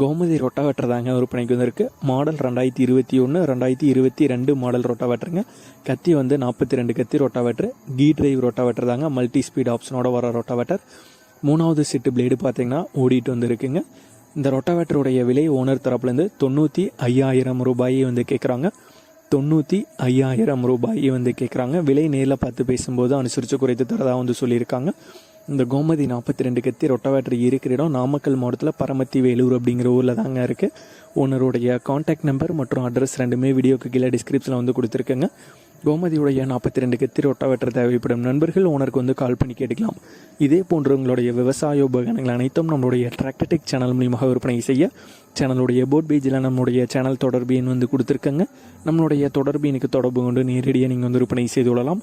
Gomathi rotavator தாங்க விற்பனைக்கு வந்திருக்கு. மாடல் ரெண்டாயிரத்தி இருபத்தி ஒன்று ரெண்டாயிரத்தி இருபத்தி ரெண்டு மாடல் ரொட்டாவேட்டருங்க கத்தி வந்து நாற்பத்தி ரெண்டு கத்தி ரொட்டாவேட்டர் கீ டிரைவ் ரொட்டாவேட்டர் தாங்க. மல்டி ஸ்பீட் ஆப்ஷனோட வர ரொட்டாவேட்டர் மூணாவது செட்டு பிளேடு பார்த்தீங்கன்னா ஓடிட்டு வந்துருக்குங்க. இந்த ரொட்டாவேட்டருடைய விலை ஓனர் தரப்புலேருந்து தொண்ணூற்றி ஐயாயிரம் ரூபாயை வந்து கேட்குறாங்க தொண்ணூற்றி ஐயாயிரம் ரூபாயை வந்து கேட்குறாங்க விலை நேரில் பார்த்து பேசும்போது அனுசரித்து குறைத்து தரதாக வந்து சொல்லியிருக்காங்க. இந்த கோமதி நாற்பத்தி ரெண்டு கத்தி ரொட்டவேட்டர் இருக்கிற இடம் நாமக்கல் மாவட்டத்தில் பரமத்தி வேலூர் அப்படிங்கிற ஊரில் தாங்க இருக்குது ஓனருடைய காண்டாக்ட் நம்பர் மற்றும் அட்ரஸ் ரெண்டுமே வீடியோக்கு கீழே டிஸ்கிரிப்ஷனில் வந்து கொடுத்துருக்கேங்க. கோமதியுடைய நாற்பத்தி ரெண்டு கத்தி ரொட்டவேட்டர் தேவைப்படும் நண்பர்கள் ஓனருக்கு வந்து கால் பண்ணி கேட்டுக்கலாம். இதே போன்று உங்களுடைய விவசாய உபகரணங்கள் அனைத்தும் நம்மளுடைய டிராக்டர்டெக் சேனல் மூலியமாக விற்பனை செய்ய சேனலுடைய போட் பேஜில் நம்மளுடைய சேனல் தொடர்பு எண் வந்து கொடுத்துருக்கங்க. நம்மளுடைய தொடர்பு எனக்கு தொடர்பு கொண்டு நேரடியாக நீங்கள் வந்து விற்பனை செய்து கொள்ளலாம்.